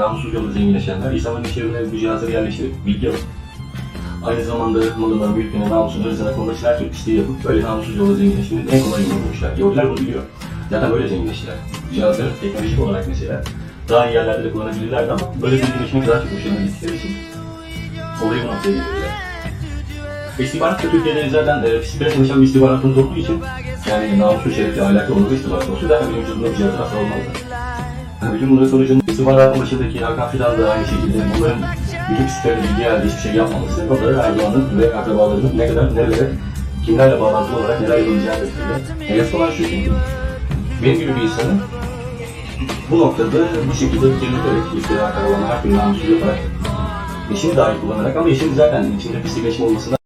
namussuz yolda zenginleşenler insanların içerisine bu cihazları yerleştirip bilgi alıp aynı zamanda malına, mülküne, namusuna, rızına konuda her türlü pisliği yapıp böyle namussuz yolda zenginleşmenin en kolay yolunu bulmuşlar. Yahudiler bunu biliyor. Zaten böyle zenginleştiler. Cihazları teknolojik olarak mesela daha iyi yerlerde de kullanabilirlerdi ama böyle zenginleşmek daha çok hoşlarına gittikleri için olayı bu noktaya. İstihbarat da Türkiye'de zaten e, fiskale çalışan bir istihbaratımız olduğu için yani namuslu şerefli ahlaklı onurlu istihbarat olsun zaten benim vücudumda bir cihazı asla olmazdı. Bütün bunların istihbaratın başındaki Hakan Fidan da aynı şekilde bunların bütün fiskale bilgi halde hiçbir şey yapmaması o da Erdoğan'ın ve akrabalarının ne kadar nerelere kimlerle bağlantılı olarak neler yapabileceğini gösteriyor. Yazık olan şu ki benim gibi bir insanın bu noktada bu şekilde kirleterek iftira karavanı her türlü namussuz yaparak eşini dahi kullanarak ama eşinin zaten içinde pislikleşme olmasına